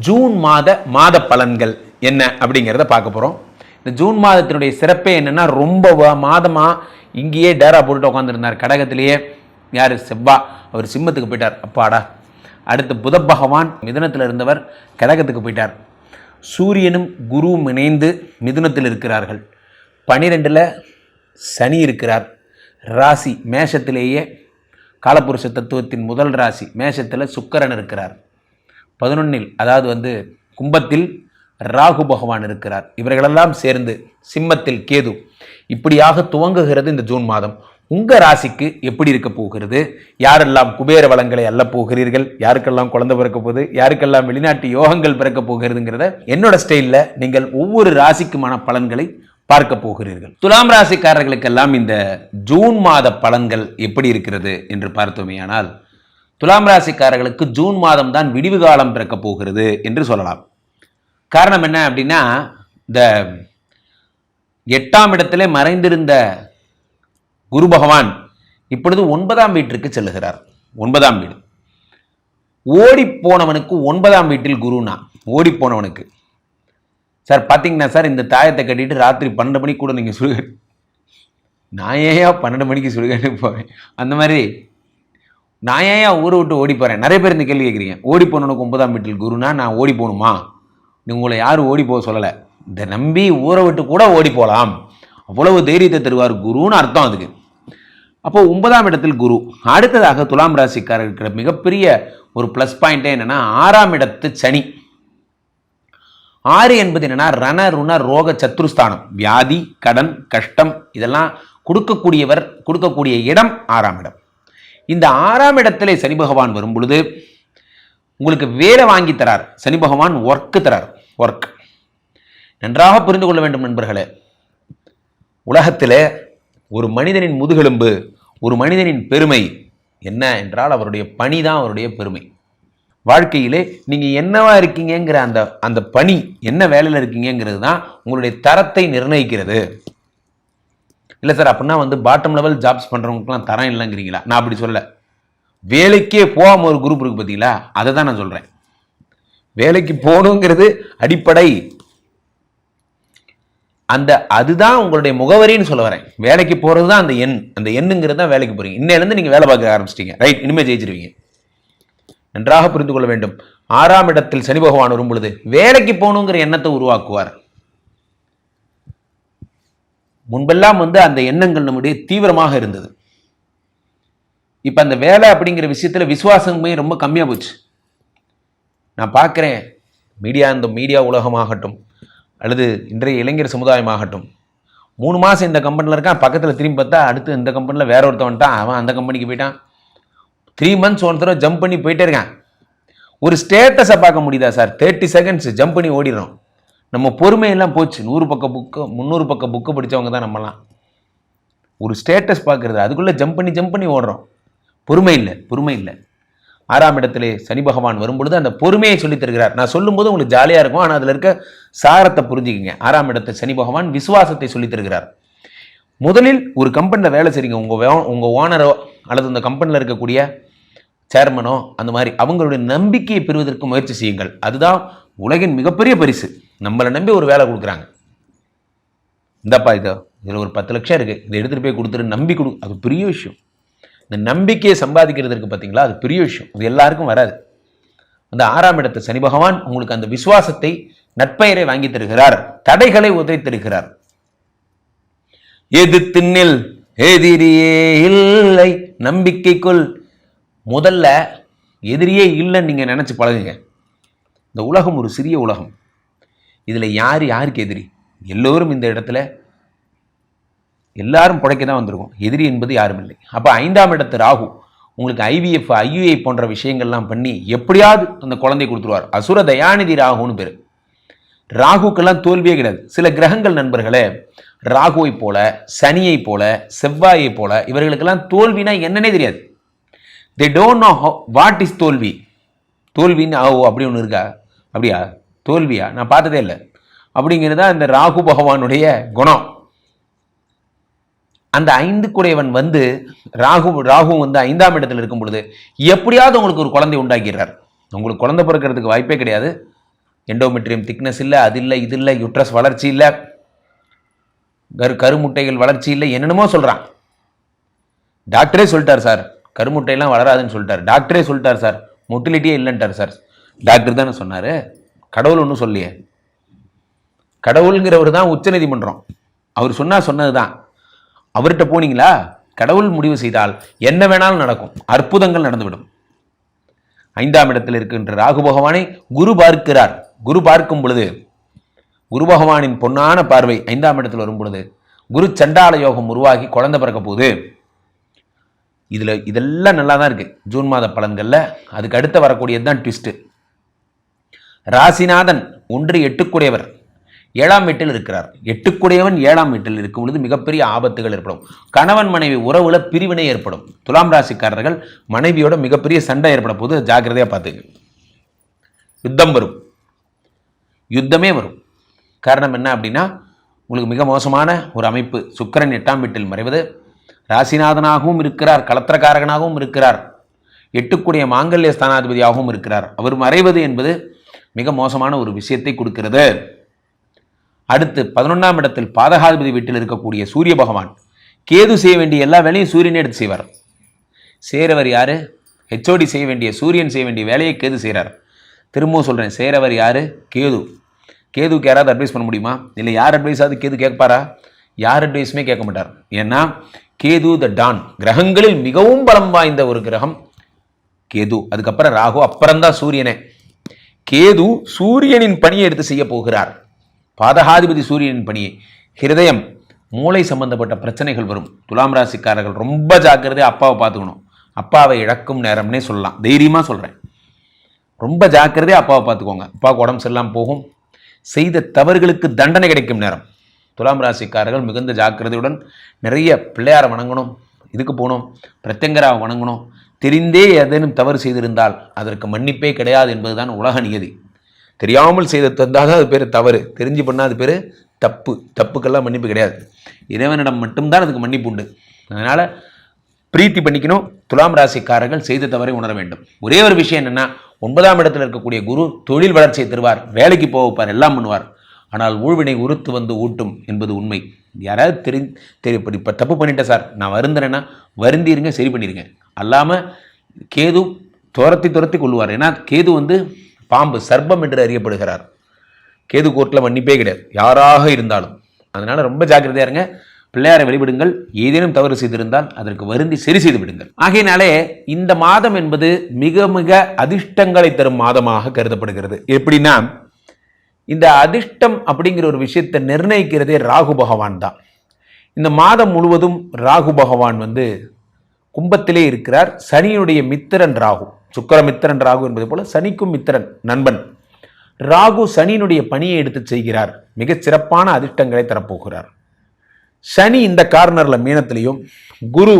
June மாத மாத பலன்கள் என்ன அப்படிங்கிறத பார்க்க போகிறோம் இந்த ஜூன் மாதத்தினுடைய சிறப்பே என்னென்னா ரொம்ப மாதமாக இங்கேயே டேரா போட்டு உட்காந்துருந்தார் கடகத்திலேயே யார்? செவ்வா. அவர் சிம்மத்துக்கு போயிட்டார். அப்பாடா. அடுத்து புத பகவான் மிதுனத்தில் இருந்தவர் கடகத்துக்கு போயிட்டார். சூரியனும் குருவும் இணைந்து மிதுனத்தில் இருக்கிறார்கள். பனிரெண்டில் சனி இருக்கிறார். ராசி மேஷத்திலேயே காலபுருஷ தத்துவத்தின் முதல் ராசி மேஷத்தில் சுக்கரன் இருக்கிறார். பதினொன்னில் அதாவது வந்து கும்பத்தில் ராகு பகவான் இருக்கிறார். இவர்களெல்லாம் சேர்ந்து சிம்மத்தில் கேது. இப்படியாக துவங்குகிறது இந்த ஜூன் மாதம். உங்க ராசிக்கு எப்படி இருக்க போகிறது? யாரெல்லாம் குபேர வளங்களை அல்ல போகிறீர்கள்? யாருக்கெல்லாம் குழந்தை பிறக்க போகுது? யாருக்கெல்லாம் வெளிநாட்டு யோகங்கள் பிறக்க போகிறதுங்கிறத என்னோட ஸ்டைலில் நீங்கள் ஒவ்வொரு ராசிக்குமான பலன்களை பார்க்க போகிறீர்கள். துலாம் ராசிக்காரர்களுக்கெல்லாம் இந்த ஜூன் மாத பலன்கள் எப்படி இருக்கிறது என்று பார்த்தோமேயானால் துலாம் ராசிக்காரர்களுக்கு ஜூன் மாதம் தான் விடிவு காலம் பிறக்கப் போகிறது என்று சொல்லலாம். காரணம் என்ன அப்படின்னா இந்த எட்டாம் இடத்திலே மறைந்திருந்த குரு பகவான் இப்பொழுது ஒன்பதாம் வீட்டிற்கு செல்லுகிறார். ஒன்பதாம் வீடு. ஓடி போனவனுக்கு ஒன்பதாம் வீட்டில் குருனா? ஓடி போனவனுக்கு. சார் பார்த்தீங்கன்னா சார் இந்த தாயத்தை கட்டிட்டு ராத்திரி பன்னெண்டு மணிக்கு கூட நீங்கள் சுடுக நான் ஏன் பன்னெண்டு மணிக்கு சுடுகன்னு போவேன்? அந்த மாதிரி நான் ஏன் ஊரை விட்டு ஓடி போகிறேன் நிறைய பேர் இந்த கேள்வி கேட்குறீங்க. ஓடி போனவனுக்கு ஒன்பதாம் வீட்டில் குருனா நான் ஓடி போகணுமா? உங்களை யாரும் ஓடி போக சொல்லலை. இதை நம்பி ஊரை விட்டு கூட ஓடி போகலாம். அவ்வளவு தைரியத்தை தருவார் குருன்னு அர்த்தம் அதுக்கு. அப்போது ஒன்பதாம் இடத்தில் குரு. அடுத்ததாக துலாம் ராசிக்காரர் இருக்கிற மிகப்பெரிய ஒரு ப்ளஸ் பாயிண்ட்டே என்னென்னா ஆறாம் இடத்து சனி. ஆறு என்பது என்னென்னா ரண ருண ரோக சத்ருஸ்தானம். வியாதி கடன் கஷ்டம் இதெல்லாம் கொடுக்கக்கூடியவர் கொடுக்கக்கூடிய இடம் ஆறாம் இடம். இந்த ஆறாம் இடத்திலே சனி பகவான் வரும் பொழுது உங்களுக்கு வேலை வாங்கி தரார். சனி பகவான் ஒர்க்கு தரார். ஒர்க் நன்றாக புரிந்து கொள்ள வேண்டும் நண்பர்களே. உலகத்தில் ஒரு மனிதனின் முதுகெலும்பு ஒரு மனிதனின் பெருமை என்ன என்றால் அவருடைய பணி தான் அவருடைய பெருமை. வாழ்க்கையிலே நீங்கள் என்னவா இருக்கீங்கங்கிற அந்த அந்த பணி என்ன வேலையில் இருக்கீங்கங்கிறது தான் உங்களுடைய தரத்தை நிர்ணயிக்கிறது. இல்லை சார் அப்படின்னா வந்து பாட்டம் லெவல் ஜாப்ஸ் பண்ணுறவங்களுக்குலாம் தரம் இல்லைங்கிறீங்களா? நான் அப்படி சொல்ல வேலைக்கே போகாம ஒரு குரூப் இருக்குது பார்த்தீங்களா அதை தான் நான் சொல்கிறேன் வேலைக்கு போகணுங்கிறது அடிப்படை. அந்த அதுதான் உங்களுடைய முகவரின்னு சொல்ல வரேன். வேலைக்கு போகிறது தான் அந்த எண். அந்த எண்ணுங்கிறது தான் வேலைக்கு போகிறீங்க இன்னையிலேருந்து நீங்கள் வேலை பார்க்க ஆரம்பிச்சிட்டீங்க. ரைட் இனிமேல் ஜெயிச்சிருவீங்க. நன்றாக புரிந்து கொள்ள வேண்டும். ஆறாம் இடத்தில் சனி பகவான் வரும் பொழுது வேலைக்கு போகணுங்கிற எண்ணத்தை உருவாக்குவார். முன்பெல்லாம் வந்து அந்த எண்ணங்கள் நம்முடைய தீவிரமாக இருந்தது. இப்போ அந்த வேலை அப்படிங்கிற விஷயத்தில் விசுவாசமே ரொம்ப கம்மியாக போச்சு. நான் பார்க்குறேன் மீடியா இந்த மீடியா உலகமாகட்டும் அல்லது இன்றைய இளைஞர் சமுதாயமாகட்டும் மூணு மாதம் இந்த கம்பெனியில் இருக்கான் பக்கத்தில் திரும்பி பார்த்தா அடுத்து இந்த கம்பெனியில் வேற ஒருத்தவன்ட்டான் அவன் அந்த கம்பெனிக்கு போயிட்டான். த்ரீ மந்த்ஸ் ஒன் ஜம்ப் பண்ணி போயிட்டே இருக்கான். ஒரு ஸ்டேட்டஸை பார்க்க முடியுதா சார் தேர்ட்டி செகண்ட்ஸ் ஜம்ப் பண்ணி ஓடிடுறோம் நம்ம பொறுமையெல்லாம் போச்சு. நூறு பக்க புக்கு முந்நூறு பக்க புக்கு படித்தவங்க தான் நம்மலாம். ஒரு ஸ்டேட்டஸ் பார்க்குறது அதுக்குள்ளே ஜம்ப் பண்ணி ஜம்ப் பண்ணி ஓடுறோம். பொறுமை இல்லை பொறுமை இல்லை. ஆறாம் இடத்துல சனி பகவான் வரும்பொழுது அந்த பொறுமையை சொல்லி தருகிறார். நான் சொல்லும்போது உங்களுக்கு ஜாலியாக இருக்கும். ஆனால் அதில் இருக்க சாரத்தை புரிஞ்சுக்கிங்க. ஆறாம் இடத்துல சனி பகவான் விசுவாசத்தை சொல்லி தருகிறார். முதலில் ஒரு கம்பெனியில் வேலை செய்றீங்க. உங்கள் உங்கள் ஓனரோ அல்லது அந்த கம்பெனியில் இருக்கக்கூடிய சேர்மனோ அந்த மாதிரி அவங்களுடைய நம்பிக்கையை பெறுவதற்கு முயற்சி செய்யுங்கள். அதுதான் உலகின் மிகப்பெரிய பரிசு. நம்மளை நம்பி ஒரு வேலை கொடுக்குறாங்க. இந்தப்பா இதோ இதில் ஒரு பத்து லட்சம் இருக்குது இதை எடுத்துகிட்டு போய் கொடுத்துட்டு நம்பி கொடு. அது பெரிய விஷயம். இந்த நம்பிக்கையை சம்பாதிக்கிறதுக்கு பார்த்தீங்களா அது பெரிய விஷயம். அது எல்லாருக்கும் வராது. அந்த ஆறாம் இடத்து சனி பகவான் உங்களுக்கு அந்த விசுவாசத்தை நட்பெயரை வாங்கி தருகிறார். தடைகளை உதவி தருகிறார். எது திண்ணில் எதிரியே இல்லை. நம்பிக்கைக்குள் முதல்ல எதிரியே இல்லைன்னு நீங்கள் நினச்சி பழகுங்க. இந்த உலகம் ஒரு சிறிய உலகம். இதில் யார் யாருக்கு எதிரி? எல்லோரும் இந்த இடத்துல எல்லாரும் புழைக்க தான் வந்திருக்கும். எதிரி என்பது யாரும் இல்லை. அப்போ ஐந்தாம் இடத்து ராகு உங்களுக்கு ஐவிஎஃப் ஐயுஐ போன்ற விஷயங்கள்லாம் பண்ணி எப்படியாவது அந்த குழந்தை கொடுத்துருவார். அசுர தயாநிதி ராகுன்னு பேர். ராகுக்கெல்லாம் தோல்வியே கிடையாது. சில கிரகங்கள் நண்பர்களே ராகுவை போல சனியை போல செவ்வாயை போல இவர்களுக்கெல்லாம் தோல்வினா என்னன்னே தெரியாது. They don't know what is தோல்வி? தோல்வின்னு ஓ அப்படி ஒன்று இருக்கா? அப்படியா? தோல்வியா? நான் பார்த்ததே இல்லை. அப்படிங்கிறது தான் இந்த ராகு பகவானுடைய குணம். அந்த ஐந்து குடையவன் வந்து ராகு ராகு வந்து ஐந்தாம் இடத்துல இருக்கும் பொழுது எப்படியாவது உங்களுக்கு ஒரு குழந்தை உண்டாக்கிறார் உங்களுக்கு குழந்தை பிறக்கிறதுக்கு வாய்ப்பே கிடையாது. எண்டோமெட்ரியம் திக்னஸ் இல்லை அது இல்லை இது இல்லை யுட்ரஸ் வளர்ச்சி இல்லை. கரு கருமுட்டைகள் வளர்ச்சி இல்லை என்னென்னமோ சொல்கிறான் டாக்டரே சொல்லிட்டார் சார். கருமுட்டையெல்லாம் வளராதுன்னு சொல்லிட்டார். டாக்டரே சொல்லிட்டார் சார். மொட்டிலிட்டியே இல்லைன்ட்டார் சார். டாக்டர் தானே சொன்னார். கடவுள் ஒன்றும் சொல்லியே கடவுளுங்கிறவர் தான் உச்சநீதிமன்றம். அவர் சொன்னால் சொன்னது தான் அவர்கிட்ட போனீங்களா? கடவுள் முடிவு செய்தால் என்ன வேணாலும் நடக்கும். அற்புதங்கள் நடந்துவிடும். ஐந்தாம் இடத்தில் இருக்கின்ற ராகு பகவானை குரு பார்க்கிறார். குரு பார்க்கும் பொழுது குரு பகவானின் பொன்னான பார்வை ஐந்தாம் இடத்தில் வரும் பொழுது குரு சண்டால யோகம் உருவாகி குழந்தை பிறக்க போகுது. இதில் இதெல்லாம் நல்லா தான் இருக்கு. ஜூன் மாத பலன்களில் அதுக்கு அடுத்து வரக்கூடியது தான் ட்விஸ்ட்டு ராசிநாதன் ஒன்று எட்டுக்குடையவர். ஏழாம் வீட்டில் இருக்கிறார். எட்டுக்குடையவன் ஏழாம் வீட்டில் இருக்கும் பொழுது மிகப்பெரிய ஆபத்துகள் ஏற்படும். கணவன் மனைவி உறவுல பிரிவினை ஏற்படும். துலாம் ராசிக்காரர்கள் மனைவியோட மிகப்பெரிய சண்டை ஏற்பட போது ஜாக்கிரதையாக பார்த்துங்க. யுத்தம் வரும். யுத்தமே வரும். காரணம் என்ன அப்படின்னா உங்களுக்கு மிக மோசமான ஒரு அமைப்பு சுக்கிரன் எட்டாம் வீட்டில் மறைவது. ராசிநாதனாகவும் இருக்கிறார் களத்திரக்காரகனாகவும் இருக்கிறார். எட்டுக்குடைய மாங்கல்ய ஸ்தானாதிபதியாகவும் இருக்கிறார். அவர் மறைவது என்பது மிக மோசமான ஒரு விஷயத்தை கொடுக்கிறது. அடுத்து பதினொன்றாம் இடத்தில் பாதகாதிபதி வீட்டில் இருக்கக்கூடிய சூரிய பகவான். கேது செய்ய வேண்டிய எல்லா வேலையும் சூரியனே எடுத்து செய்வார். சேரவர் யாரு? ஹெச்ஓடி செய்ய வேண்டிய சூரியன் செய்ய வேண்டிய வேலையை கேது செய்கிறார் திரும்பவும் சொல்கிறேன் சேரவர் யாரு? கேது. கேதுக்கு யாராவது அட்வைஸ் பண்ண முடியுமா? இல்லை யார் அட்வைஸாவது கேது கேட்பாரா? யார் அட்வைஸுமே கேட்க மாட்டார். ஏன்னா கேது த டான் கிரகங்களில் மிகவும் பலம் வாய்ந்த ஒரு கிரகம் கேது. அதுக்கப்புறம் ராகு அப்புறம்தான் சூரியனே. கேது சூரியனின் பணியை எடுத்து செய்ய போகிறார். பாதகாதிபதி சூரியனின் பணியை ஹிருதயம் மூளை சம்பந்தப்பட்ட பிரச்சனைகள் வரும். துலாம் ராசிக்காரர்கள் ரொம்ப ஜாக்கிரதையாக அப்பாவை பார்த்துக்கணும். அப்பாவை இழக்கும் நேரம்னே சொல்லலாம். தைரியமாக சொல்கிறேன் ரொம்ப ஜாக்கிரதையாக அப்பாவை பார்த்துக்கோங்க. அப்பாவுக்கு உடம்பு சரியில்லாமல் போகும். செய்த தவறுகளுக்கு தண்டனை கிடைக்கும் நேரம். துலாம் ராசிக்காரர்கள் மிகுந்த ஜாக்கிரதையுடன் நிறைய பிள்ளையாரை வணங்கணும். இதுக்கு போகணும். பிரத்யங்கராவை வணங்கணும். தெரிந்தே ஏதேனும் தவறு செய்திருந்தால் அதற்கு மன்னிப்பே கிடையாது என்பதுதான் உலக நியதி. தெரியாமல் செய்த தந்தால் தான் அது பேர் தவறு. தெரிஞ்சு பண்ணால் அது பேர் தப்பு. தப்புக்கெல்லாம் மன்னிப்பு கிடையாது. இறைவனிடம் மட்டும்தான் அதுக்கு மன்னிப்பு உண்டு. அதனால் பிரீத்தி பண்ணிக்கணும். துலாம் ராசிக்காரர்கள் செய்த தவறை உணர வேண்டும். ஒரே ஒரு விஷயம் என்னென்னா ஒன்பதாம் இடத்தில் இருக்கக்கூடிய குரு தொழில் வளர்ச்சியை தருவார். வேலைக்கு போக வைப்பார். எல்லாம் பண்ணுவார். ஆனால் ஊழ்வினை உறுத்து வந்து ஊட்டும் என்பது உண்மை. யாராவது தெரி தெரி இப்போ தப்பு பண்ணிட்டேன் சார். நான் வருந்துறேன்னா வருந்திருங்க சரி பண்ணிடுங்க அல்லாமல் கேது துரத்தி துரத்தி கொள்வார் ஏன்னா கேது வந்து பாம்பு சர்ப்பம் என்று அறியப்படுகிறார். கேது கோர்ட்டில் மன்னிப்பே கிடையாது. யாராக இருந்தாலும். அதனால் ரொம்ப ஜாக்கிரதையா இருங்க. பிள்ளையாரை வெளிவிடுங்கள். ஏதேனும் தவறு செய்திருந்தால் அதற்கு வருந்தி சரி செய்து விடுங்கள். ஆகையினாலே இந்த மாதம் என்பது மிக மிக அதிர்ஷ்டங்களை தரும் மாதமாக கருதப்படுகிறது. எப்படின்னா இந்த அதிர்ஷ்டம் அப்படிங்கிற ஒரு விஷயத்தை நிர்ணயிக்கிறதே ராகு பகவான் தான். இந்த மாதம் முழுவதும் ராகு பகவான் வந்து கும்பத்திலே இருக்கிறார். சனியுடைய மித்திரன் ராகு. சுக்கரமித்திரன் ராகு என்பது போல சனிக்கும் மித்திரன் நண்பன். ராகு சனியினுடைய பணியை எடுத்து செய்கிறார். மிகச் சிறப்பான அதிர்ஷ்டங்களை தரப்போகிறார். சனி இந்த கார்னரில் மீனத்திலையும் குரு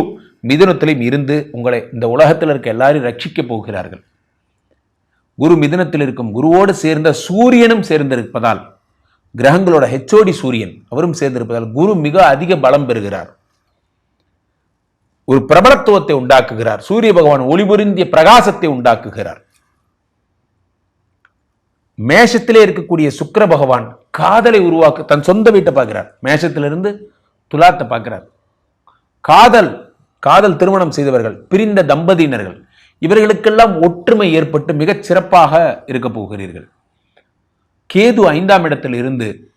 மிதுனத்திலையும் இருந்து உங்களை இந்த உலகத்தில் இருக்க எல்லாரும் ரட்சிக்க போகிறார்கள். குரு மிதனத்தில் இருக்கும் குருவோடு சேர்ந்த சூரியனும் சேர்ந்திருப்பதால் கிரகங்களோட ஹெச்ஓடி சூரியன் அவரும் சேர்ந்திருப்பதால் குரு மிக அதிக பலம் பெறுகிறார். ஒரு பிரபலத்துவத்தை உண்டாக்குகிறார். சூரிய பகவான் ஒளிபுரிந்திய பிரகாசத்தை உண்டாக்குகிறார். மேஷத்திலே இருக்கக்கூடிய சுக்கர பகவான் காதலை உருவாக்க தன் சொந்த வீட்டை பார்க்கிறார். மேஷத்திலிருந்து துலாத்தை பார்க்கிறார். காதல் காதல் திருமணம் செய்தவர்கள் பிரிந்த தம்பதியினர்கள் இவர்களுக்கெல்லாம் ஒற்றுமை ஏற்பட்டு மிகச் சிறப்பாக இருக்க போகிறீர்கள். கேது ஐந்தாம் இடத்தில் இருந்து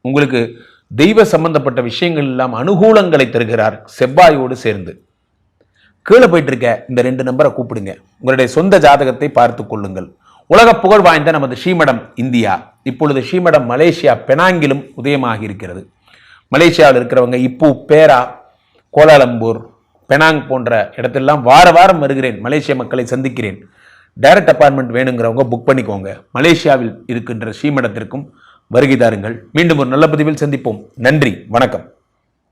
உங்களுக்கு தெய்வ சம்பந்தப்பட்ட விஷயங்கள் எல்லாம் அனுகூலங்களை தருகிறார் செவ்வாயோடு சேர்ந்து. கீழே போயிட்டு இருக்க இந்த ரெண்டு நம்பரை கூப்பிடுங்க. உங்களுடைய சொந்த ஜாதகத்தை பார்த்து கொள்ளுங்கள். உலக புகழ் வாய்ந்த நமது ஸ்ரீமடம் இந்தியா. இப்பொழுது ஸ்ரீமடம் மலேசியா பெனாங்கிலும் உதயமாகி இருக்கிறது. மலேசியாவில் இருக்கிறவங்க இப்போ பேரா கோலாலம்பூர் பெனாங் போன்ற இடத்தெல்லாம் வார வாரம் வருகிறேன். மலேசிய மக்களை சந்திக்கிறேன். டைரக்ட் அப்பார்ட்மெண்ட் வேணுங்கிறவங்க புக் பண்ணிக்கோங்க. மலேசியாவில் இருக்கின்ற ஸ்ரீமடத்திற்கும் வருகை தாருங்கள். மீண்டும் ஒரு நல்ல பதிவில் சந்திப்போம். நன்றி. வணக்கம்.